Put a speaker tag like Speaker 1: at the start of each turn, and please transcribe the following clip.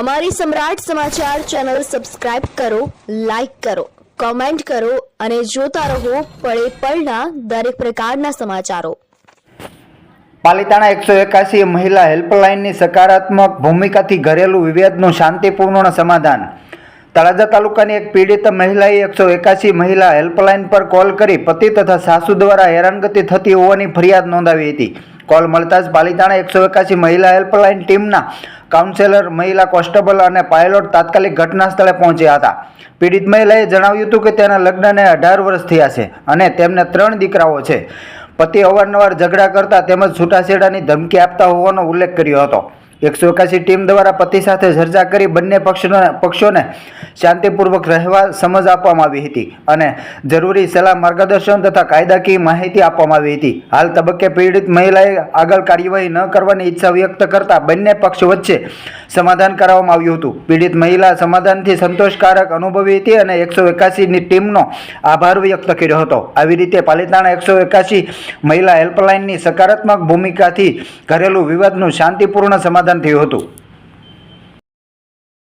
Speaker 1: અમારી સમ્રાટ સમાચાર channel subscribe કરો, લાઇક કરો, કોમેન્ટ કરો અને જોતા રહો પળે પળના દરેક પ્રકારના સમાચારો.
Speaker 2: પાલિતાણા એકસો એકાસી મહિલા હેલ્પલાઇનની સકારાત્મક ભૂમિકાથી ઘરેલું વિવેદનું શાંતિપૂર્ણ સમાધાન. તળાજા તાલુકાની એક પીડિત મહિલાએ એકસો એકાસી મહિલા હેલ્પલાઇન પર કોલ કરી પતિ તથા સાસુ દ્વારા હેરાનગતિ થતી હોવાની ફરિયાદ નોંધાવી હતી. કોલ મળતા જ પાલિતાણા એકસો એકાસી મહિલા હેલ્પલાઇન ટીમના કાઉન્સેલર, મહિલા કોન્સ્ટેબલ અને પાયલોટ તાત્કાલિક ઘટના સ્થળે પહોંચ્યા હતા. પીડિત મહિલાએ જણાવ્યું હતું કે તેના લગ્નને અઢાર વર્ષ થયા છે અને તેમને ત્રણ દીકરાઓ છે. પતિ અવારનવાર ઝઘડા કરતા તેમજ છૂટાછેડાની ધમકી આપતા હોવાનો ઉલ્લેખ કર્યો હતો. એકસો એકાસી ટીમ દ્વારા પતિ સાથે ચર્ચા કરી બંને પક્ષોને પક્ષોને શાંતિપૂર્વક રહેવા સમજ આપવામાં આવી હતી અને જરૂરી સલાહ માર્ગદર્શન તથા કાયદાકીય માહિતી આપવામાં આવી હતી. હાલ તબક્કે પીડિત મહિલાએ આગળ કાર્યવાહી ન કરવાની ઈચ્છા વ્યક્ત કરતા બંને પક્ષ વચ્ચે સમાધાન કરાવવામાં આવ્યું હતું. પીડિત મહિલા સમાધાનથી સંતોષકારક અનુભવી હતી અને એકસો એકાસીની ટીમનો આભાર વ્યક્ત કર્યો હતો. આવી રીતે પાલિતાણા એકસો એકાસી મહિલા હેલ્પલાઇનની સકારાત્મક ભૂમિકાથી ઘરેલું વિવાદનું શાંતિપૂર્ણ સમાધાન થયું હતું.